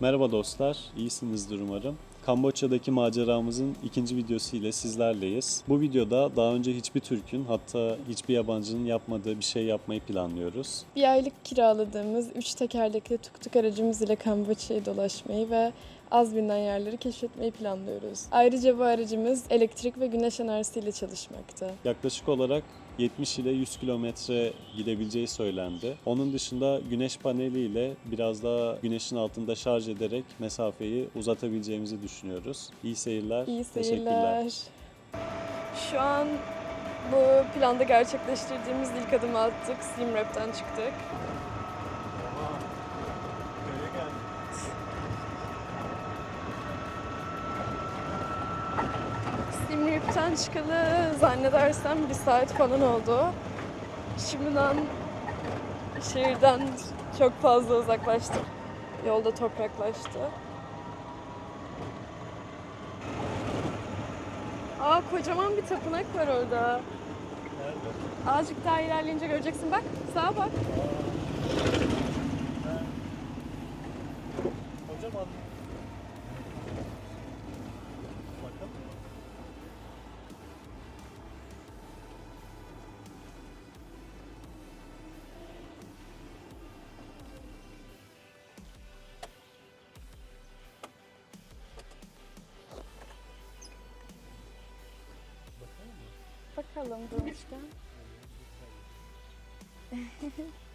Merhaba dostlar, iyisinizdir umarım. Kamboçya'daki maceramızın ikinci videosu ile sizlerleyiz. Bu videoda daha önce hiçbir Türk'ün hatta hiçbir yabancının yapmadığı bir şey yapmayı planlıyoruz. Bir aylık kiraladığımız üç tekerlekli tuk tuk aracımız ile Kamboçya'yı dolaşmayı ve az bilinen yerleri keşfetmeyi planlıyoruz. Ayrıca bu aracımız elektrik ve güneş enerjisiyle çalışmakta. Yaklaşık olarak 70 ile 100 kilometre gidebileceği söylendi. Onun dışında güneş paneliyle biraz daha güneşin altında şarj ederek mesafeyi uzatabileceğimizi düşünüyoruz. İyi seyirler. İyi Teşekkürler. seyirler. Şu an bu planda gerçekleştirdiğimiz ilk adımı attık. Simrap'ten çıktık. Simrap'ten çıkalı zannedersem bir saat falan oldu. Şimdiden şehirden çok fazla uzaklaştık. Yolda topraklaştı. Aa kocaman bir tapınak var orada. Azıcık daha ilerleyince göreceksin. Bak sağa bak. Kocaman. Bakalım durmuşken.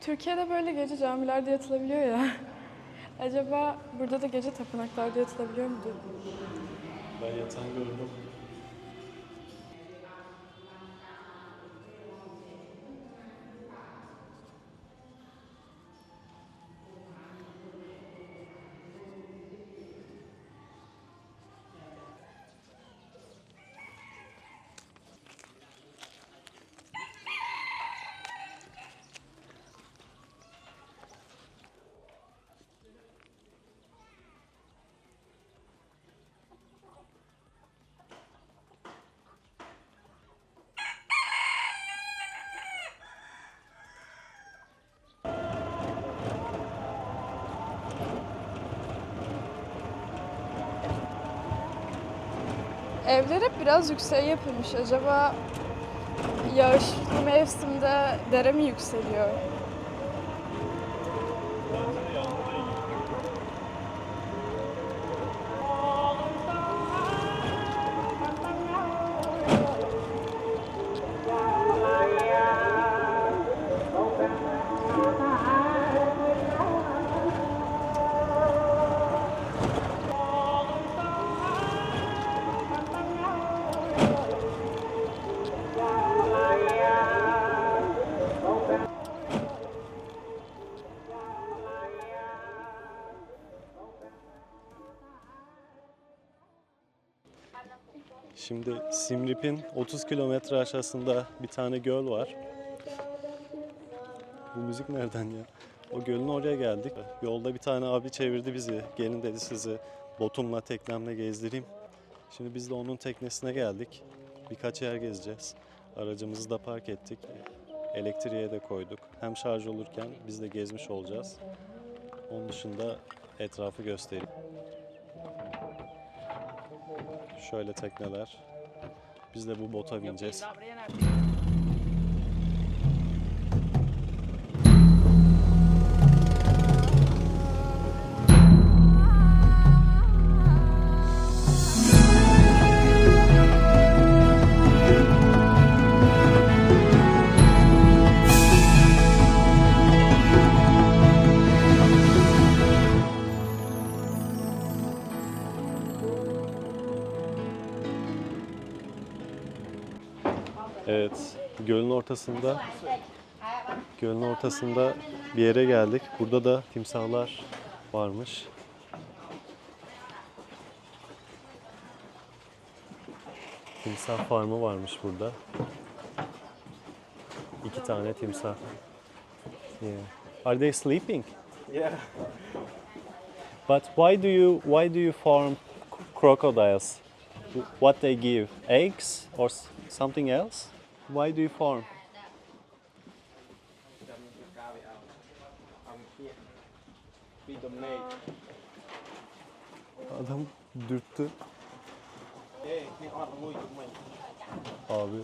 Türkiye'de böyle gece camilerde yatılabiliyor ya. Acaba burada da gece tapınaklarda yatılabiliyor mudur? Ben yatan gördüm. Evler hep biraz yükseğe yapılmış. Acaba yağışlı mevsimde dere mi yükseliyor? Şimdi Simrip'in 30 kilometre aşağısında bir tane göl var. Bu müzik nereden ya? O gölün oraya geldik. Yolda bir tane abi çevirdi bizi. Gelin dedi sizi botumla teknemle gezdireyim. Şimdi biz de onun teknesine geldik. Birkaç yer gezeceğiz. Aracımızı da park ettik. Elektriğe de koyduk. Hem şarj olurken biz de gezmiş olacağız. Onun dışında etrafı göstereyim. Şöyle tekneler. Biz de bu bota bineceğiz. Evet, gölün ortasında gölün ortasında bir yere geldik. Burada da timsahlar varmış. Timsah farmı varmış burada. İki tane timsah. Yeah. Are they sleeping? Yeah. But why do you why do you farm crocodiles? What they give? Eggs or something else? Why do you farm? Adam dürttü. Abi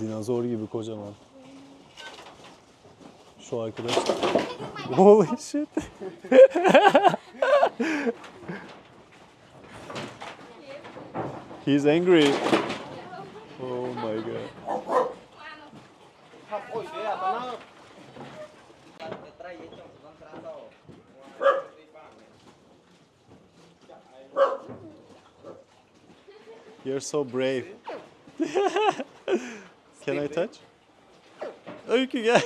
dinozor gibi kocaman. Şu arkadaş. Holy shit. He's angry. You're so brave. Can I touch? Öykü gel.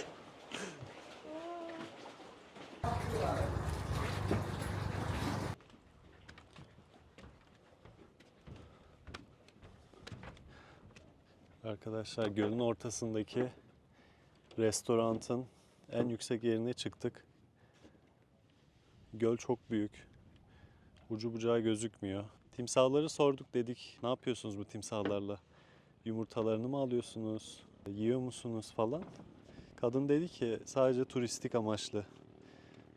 Arkadaşlar gölün ortasındaki restorantın en yüksek yerine çıktık. Göl çok büyük. Ucu bucağı gözükmüyor. Timsahları sorduk dedik. Ne yapıyorsunuz bu timsahlarla? Yumurtalarını mı alıyorsunuz? Yiyor musunuz falan? Kadın dedi ki sadece turistik amaçlı.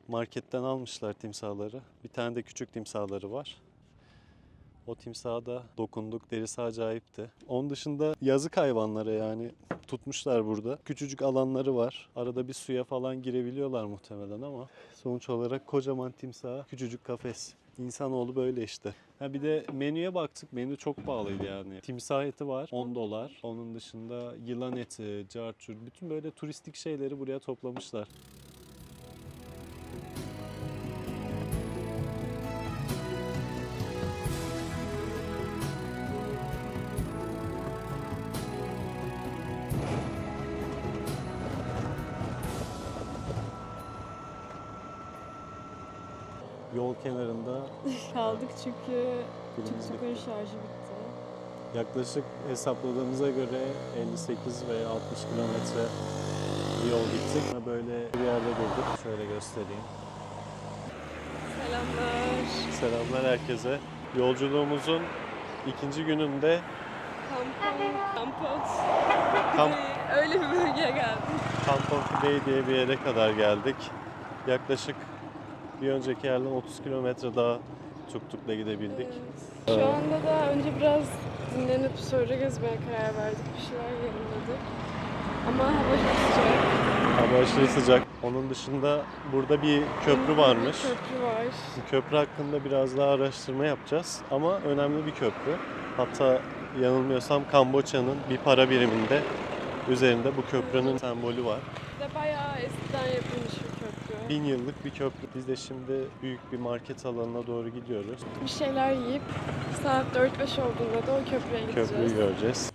Marketten almışlar timsahları. Bir tane de küçük timsahları var. O timsaha da dokunduk. Derisi acayipti. Onun dışında yazık hayvanlara yani tutmuşlar burada. Küçücük alanları var. Arada bir suya falan girebiliyorlar muhtemelen ama sonuç olarak kocaman timsah, küçücük kafes. İnsanoğlu böyle işte. Ha bir de menüye baktık. Menü çok pahalıydı yani. Timsah eti var 10 dolar. Onun dışında yılan eti, carçur, bütün böyle turistik şeyleri buraya toplamışlar. Yol kenarında Kaldık çünkü tuk-tukun şarjı bitti. Yaklaşık hesapladığımıza göre 58 veya 60 kilometre yol gittik. Böyle bir yerde durduk. Şöyle göstereyim. Selamlar. Selamlar herkese. Yolculuğumuzun ikinci gününde Kampon, Kampot. Kamp, Öyle bir bölgeye geldik. Kampon Fidei diye bir yere kadar geldik. Yaklaşık bir önceki yerden 30 kilometre daha tuktukla gidebildik. Evet. Şu anda da önce biraz dinlenip sonra gezmeye karar verdik. Bir şeyler yiyelim dedik. Ama hava çok sıcak. Hava aşırı sıcak. Onun dışında burada bir köprü varmış. Bir köprü var. Bu köprü hakkında biraz daha araştırma yapacağız. Ama önemli bir köprü. Hatta yanılmıyorsam Kamboçya'nın bir para biriminde üzerinde bu köprünün sembolü var. De bayağı eskiden yapılmış. Bin yıllık bir köprü. Biz de şimdi büyük bir market alanına doğru gidiyoruz. Bir şeyler yiyip saat 4-5 olduğunda da o köprüye gideceğiz. Köprüyü göreceğiz.